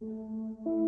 В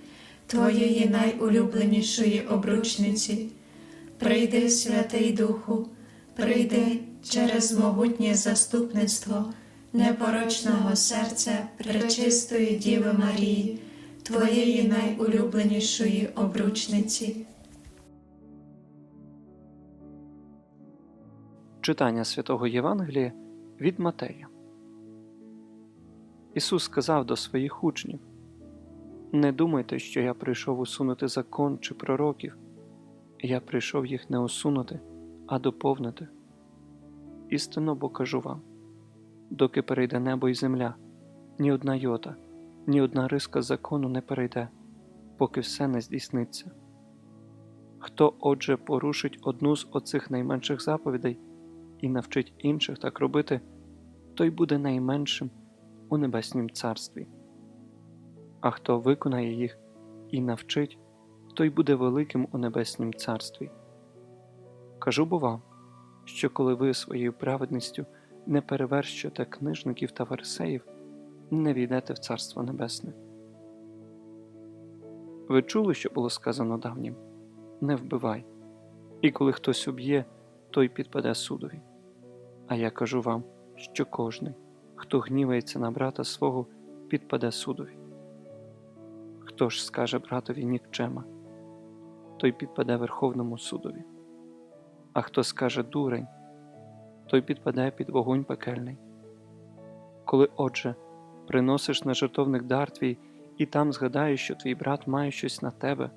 Твоєї найулюбленішої обручниці. Прийди, Святий Духу, прийди через могутнє заступництво непорочного серця Пречистої Діви Марії, Твоєї найулюбленішої обручниці. Читання святого Євангелія від Матея. Ісус сказав до своїх учнів: Не думайте, що я прийшов усунути закон чи пророків. Я прийшов їх не усунути, а доповнити. Істинно бо кажу вам: доки перейде небо і земля, ні одна йота, ні одна риска закону не перейде, поки все не здійсниться. Хто, отже, порушить одну з оцих найменших заповідей і навчить інших так робити, той буде найменшим у небеснім царстві. А хто виконає їх і навчить, той буде великим у небеснім царстві. Кажу бо вам, що коли ви своєю праведністю не перевершуєте книжників та фарисеїв, не війдете в Царство Небесне. Ви чули, що було сказано давнім не вбивай, і коли хтось уб'є, той підпаде судові. А я кажу вам, що кожний, хто гнівається на брата свого, підпаде судові. Хто ж скаже братові нікчема, той підпаде Верховному судові. А хто скаже дурень, той підпаде під вогонь пекельний. Коли, отже, приносиш на жертовник дар твій і там згадаєш, що твій брат має щось на тебе,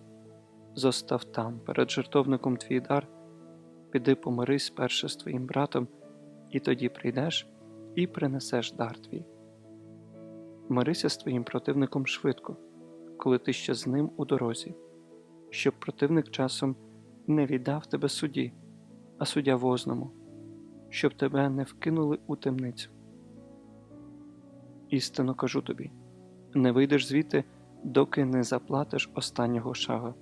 зостав там перед жертовником твій дар, піди помирись перше з твоїм братом, і тоді прийдеш і принесеш дар твій. Мирися з твоїм противником швидко, коли ти ще з ним у дорозі, щоб противник часом не віддав тебе суді, а суддя возному, щоб тебе не вкинули у темницю. Істинно кажу тобі не вийдеш звідти, доки не заплатиш останнього шага.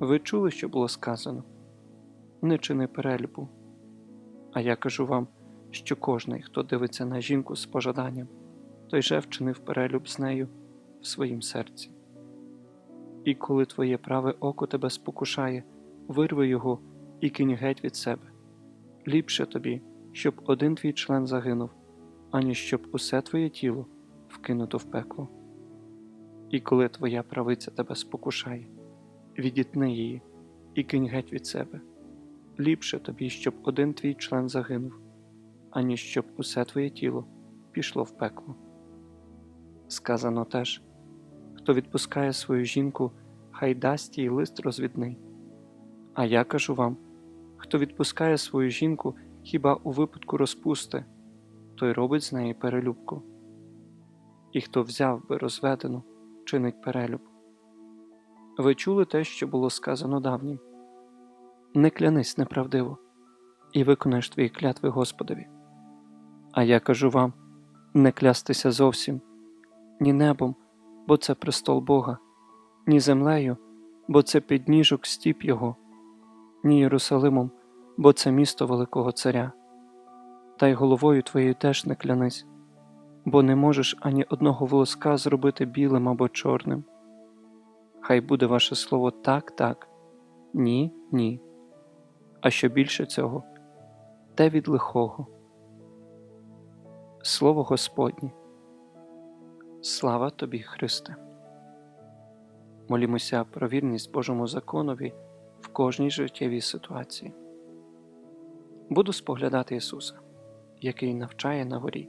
Ви чули, що було сказано не чини перелюбу. А я кажу вам, що кожний, хто дивиться на жінку з пожаданням, той же вчинив перелюб з нею в своїм серці. І коли твоє праве око тебе спокушає, вирви його і кинь геть від себе. Ліпше тобі, щоб один твій член загинув, аніж щоб усе твоє тіло вкинуто в пекло. І коли твоя правиця тебе спокушає, відітни її і кинь геть від себе. Ліпше тобі, щоб один твій член загинув, аніж щоб усе твоє тіло пішло в пекло. Сказано теж хто відпускає свою жінку, хай дасть їй лист розвідний. А я кажу вам хто відпускає свою жінку хіба у випадку розпусти, той робить з неї перелюбку. І хто взяв би розведену, чинить перелюб. Ви чули те, що було сказано давнім не клянись неправдиво, і виконаєш твої клятви Господові. А я кажу вам не клястися зовсім, ні небом, бо це престол Бога, ні землею, бо це підніжок стіп Його, ні Єрусалимом, бо це місто Великого Царя. Та й головою твоєю теж не клянись, бо не можеш ані одного волоска зробити білим або чорним. Хай буде ваше слово так, так, ні, ні. А що більше цього, те від лихого. Слово Господнє. Слава тобі, Христе. Молімося про вірність Божому законові в кожній життєвій ситуації. Буду споглядати Ісуса, який навчає на горі.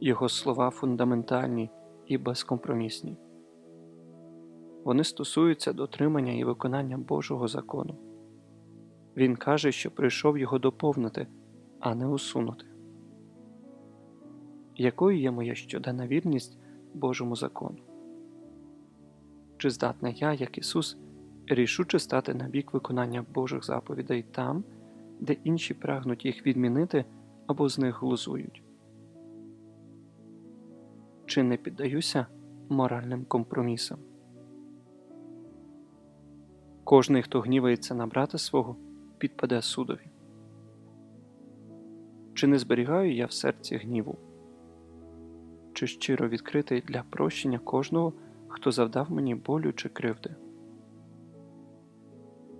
Його слова фундаментальні і безкомпромісні. Вони стосуються дотримання і виконання Божого закону. Він каже, що прийшов його доповнити, а не усунути. Якою є моя щоденна вірність Божому закону? Чи здатна я, як Ісус, рішуче стати на бік виконання Божих заповідей там, де інші прагнуть їх відмінити або з них глузують? Чи не піддаюся моральним компромісам? Кожний, хто гнівається на брата свого, підпаде судові. Чи не зберігаю я в серці гніву? Чи щиро відкритий для прощення кожного, хто завдав мені болю чи кривди?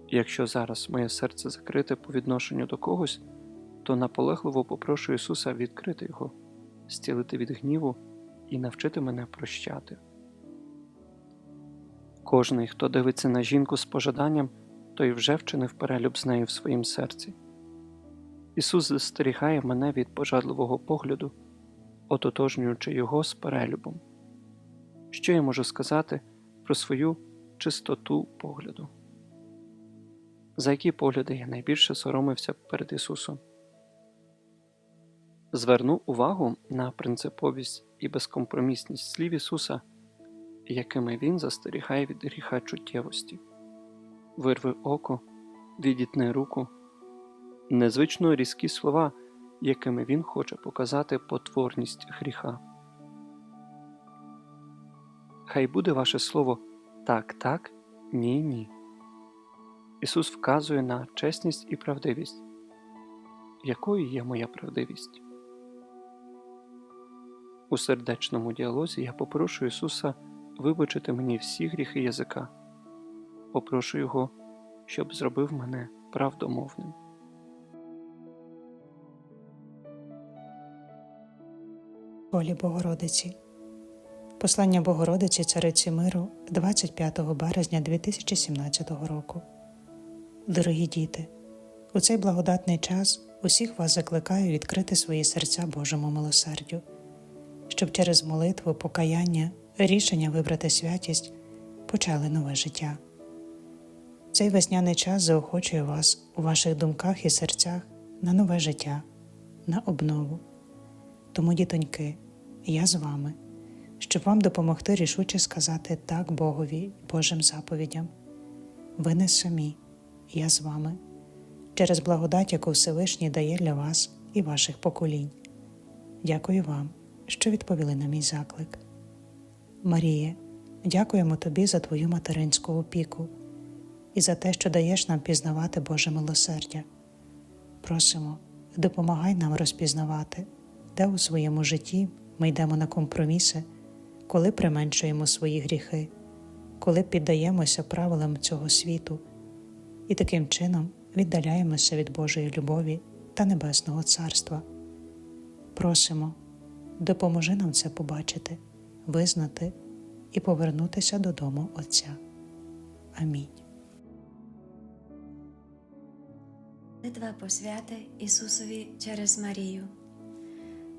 Якщо зараз моє серце закрите по відношенню до когось, то наполегливо попрошу Ісуса відкрити його, зцілити від гніву і навчити мене прощати. Кожний, хто дивиться на жінку з пожаданням, той вже вчинив перелюб з нею в своїм серці. Ісус застерігає мене від пожадливого погляду, ототожнюючи його з перелюбом. Що я можу сказати про свою чистоту погляду? За які погляди я найбільше соромився перед Ісусом? Зверну увагу на принциповість і безкомпромісність слів Ісуса, якими Він застерігає від гріха чуттєвості, вирви око, відітни руку, незвично різкі слова, якими Він хоче показати потворність гріха. Хай буде ваше слово так, так, ні, ні. Ісус вказує на чесність і правдивість. Якою є моя правдивість? У сердечному діалозі я попрошу Ісуса вибачити мені всі гріхи язика, попрошу Його, щоб зробив мене правдомовним. Волі Богородиці. Послання Богородиці Цариці Миру 25 березня 2017 року. Дорогі діти, у цей благодатний час усіх вас закликаю відкрити свої серця Божому милосердю, щоб через молитву, покаяння, рішення вибрати святість почали нове життя. Цей весняний час заохочує вас у ваших думках і серцях на нове життя, на обнову. Тому, дітоньки, я з вами, щоб вам допомогти рішуче сказати так Богові Божим заповідям. Ви не самі, я з вами, через благодать, яку Всевишній дає для вас і ваших поколінь. Дякую вам, що відповіли на мій заклик. Маріє, дякуємо тобі за твою материнську опіку і за те, що даєш нам пізнавати Боже милосердя. Просимо, допомагай нам розпізнавати, де у своєму житті ми йдемо на компроміси, коли применшуємо свої гріхи, коли піддаємося правилам цього світу і таким чином віддаляємося від Божої любові та Небесного Царства. Просимо, допоможи нам це побачити, визнати і повернутися додому Отця. Амінь. Литва посвяти Ісусові через Марію.